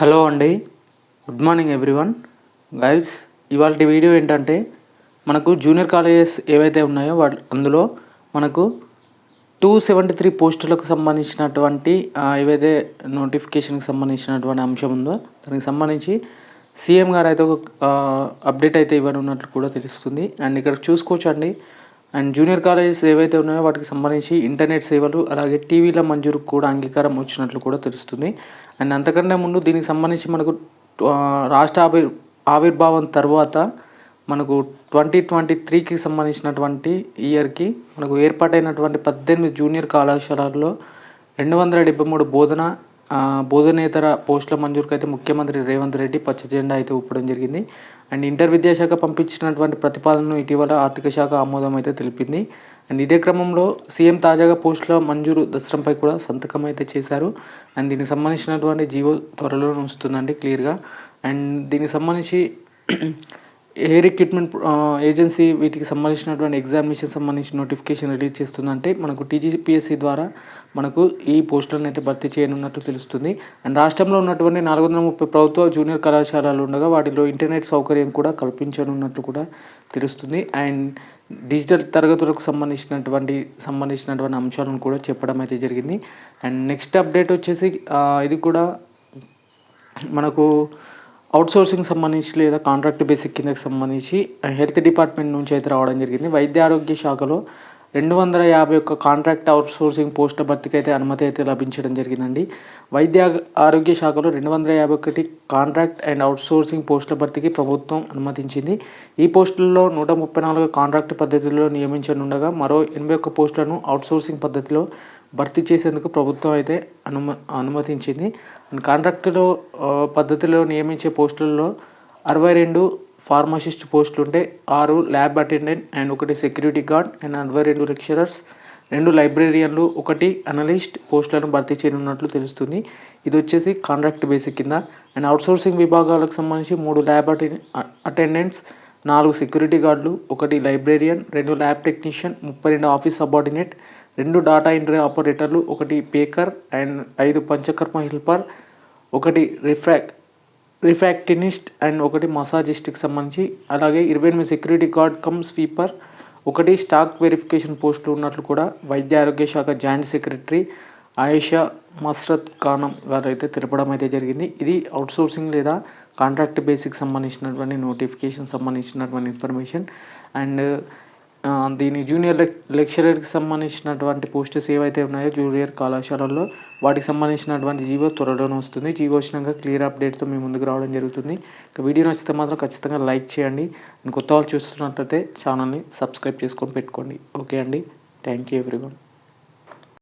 Hello అండి. Good morning everyone. Guys ఇవాళ video ఏంటంటే మనకు జూనియర్ కాలేజెస్ ఏవైతే ఉన్నాయో వాటి అందులో మనకు టూ సెవెంటీ త్రీ పోస్టులకు సంబంధించినటువంటి ఏవైతే నోటిఫికేషన్కి సంబంధించినటువంటి అంశం ఉందో దానికి సంబంధించి సీఎం గారు అయితే ఒక అప్డేట్ అయితే ఇవ్వనున్నట్లు కూడా తెలుస్తుంది. అండ్ ఇక్కడ చూసుకోవచ్చు అండ్ జూనియర్ కాలేజెస్ ఏవైతే ఉన్నాయో వాటికి సంబంధించి ఇంటర్నెట్ సేవలు అలాగే టీవీల మంజూరు కూడా అంగీకారం వచ్చినట్లు కూడా తెలుస్తుంది. అండ్ అంతకంటే ముందు దీనికి సంబంధించి మనకు రాష్ట్ర ఆవిర్ ఆవిర్భావం తర్వాత మనకు ట్వంటీ ట్వంటీ త్రీకి సంబంధించినటువంటి ఇయర్కి మనకు ఏర్పాటైనటువంటి పద్దెనిమిది జూనియర్ కళాశాలల్లో రెండు వందల డెబ్బై మూడు బోధన బోధనేతర పోస్టుల మంజూరుకు అయితే ముఖ్యమంత్రి రేవంత్ రెడ్డి పచ్చ జెండా అయితే ఊపడం జరిగింది. అండ్ ఇంటర్ విద్యాశాఖ పంపించినటువంటి ప్రతిపాదనను ఇటీవల ఆర్థిక శాఖ ఆమోదం అయితే తెలిపింది. అండ్ ఇదే క్రమంలో సీఎం తాజాగా పోస్టుల మంజూరు దసరంపై కూడా సంతకం అయితే చేశారు. అండ్ దీనికి సంబంధించినటువంటి జీవో త్వరలో వస్తుందండి క్లియర్గా. అండ్ దీనికి సంబంధించి ఏ రిక్రూట్మెంట్ ఏజెన్సీ వీటికి సంబంధించినటువంటి ఎగ్జామినేషన్ సంబంధించిన నోటిఫికేషన్ రిలీజ్ చేస్తుందంటే మనకు టీజీపీఎస్సీ ద్వారా మనకు ఈ పోస్టులను అయితే భర్తీ చేయనున్నట్టు తెలుస్తుంది. అండ్ రాష్ట్రంలో ఉన్నటువంటి నాలుగు వందల ముప్పై ప్రభుత్వ జూనియర్ కళాశాలలు ఉండగా వాటిలో ఇంటర్నెట్ సౌకర్యం కూడా కల్పించనున్నట్టు కూడా తెలుస్తుంది. అండ్ డిజిటల్ తరగతులకు సంబంధించినటువంటి సంబంధించినటువంటి అంశాలను కూడా చెప్పడం అయితే జరిగింది. అండ్ నెక్స్ట్ అప్డేట్ వచ్చేసి ఇది కూడా మనకు అవుట్సోర్సింగ్ సంబంధించి లేదా కాంట్రాక్ట్ బేసిక్ కిందకి సంబంధించి హెల్త్ డిపార్ట్మెంట్ నుంచి అయితే రావడం జరిగింది. వైద్య ఆరోగ్య శాఖలో రెండు వందల యాభై ఒక్క కాంట్రాక్ట్ అవుట్సోర్సింగ్ పోస్టుల భర్తీకి అయితే అనుమతి అయితే లభించడం జరిగిందండి. వైద్య ఆరోగ్య శాఖలో రెండు వందల యాభై ఒకటి కాంట్రాక్ట్ అండ్ అవుట్సోర్సింగ్ పోస్టుల భర్తీకి ప్రభుత్వం అనుమతించింది. ఈ పోస్టుల్లో నూట ముప్పై నాలుగు కాంట్రాక్ట్ పద్ధతిలో నియమించనుండగా మరో ఎనభై ఒక్క పోస్టులను అవుట్సోర్సింగ్ పద్ధతిలో భర్తీ చేసేందుకు ప్రభుత్వం అయితే అనుమ అనుమతించింది. అండ్ కాంట్రాక్టులో పద్ధతిలో నియమించే పోస్టులలో అరవై రెండు ఫార్మసిస్ట్ పోస్టులు ఉంటే ఆరు ల్యాబ్ అటెండెంట్ అండ్ ఒకటి సెక్యూరిటీ గార్డ్ అండ్ అరవై రెండు లెక్చరర్స్ రెండు లైబ్రేరియన్లు ఒకటి అనలిస్ట్ పోస్టులను భర్తీ చేయనున్నట్లు తెలుస్తుంది. ఇది వచ్చేసి కాంట్రాక్ట్ బేసిక్ కింద. అండ్ అవుట్సోర్సింగ్ విభాగాలకు సంబంధించి మూడు ల్యాబ్ అటెండ్ అటెండెంట్స్ నాలుగు సెక్యూరిటీ గార్డులు ఒకటి లైబ్రేరియన్ రెండు ల్యాబ్ టెక్నీషియన్ ముప్పై రెండు ఆఫీస్ సబార్డినేట్ రెండు డాటా ఎంట్రీ ఆపరేటర్లు ఒకటి పేకర్ అండ్ ఐదు పంచకర్మ హెల్పర్ ఒకటి రిఫ్రాక్ రిఫాక్టినిస్ట్ అండ్ ఒకటి మసాజిస్ట్కి సంబంధించి. అలాగే ఇరవై ఎనిమిది సెక్యూరిటీ గార్డ్ కమ్ స్వీపర్ ఒకటి స్టాక్ వెరిఫికేషన్ పోస్టులు ఉన్నట్లు కూడా వైద్య ఆరోగ్య శాఖ జాయింట్ సెక్రటరీ ఆయేషా మస్రత్ ఖానం గారు అయితే తెలపడం అయితే జరిగింది. ఇది అవుట్సోర్సింగ్ లేదా కాంట్రాక్ట్ బేసిక్ సంబంధించినటువంటి నోటిఫికేషన్ సంబంధించినటువంటి ఇన్ఫర్మేషన్ అండ్ దీని జూనియర్ లెక్ లెక్చరర్కి సంబంధించినటువంటి పోస్టర్స్ ఏవైతే ఉన్నాయో జూనియర్ కళాశాలల్లో వాటికి సంబంధించినటువంటి జీవో త్వరలోనే వస్తుంది. జీవో వచ్చినాక క్లియర్ అప్డేట్తో మీ ముందుకు రావడం జరుగుతుంది. ఇక వీడియో నచ్చితే మాత్రం ఖచ్చితంగా లైక్ చేయండి. కొత్త వాళ్ళు చూస్తున్నట్లయితే ఛానల్ని సబ్స్క్రైబ్ చేసుకొని పెట్టుకోండి. ఓకే అండి? Thank you everyone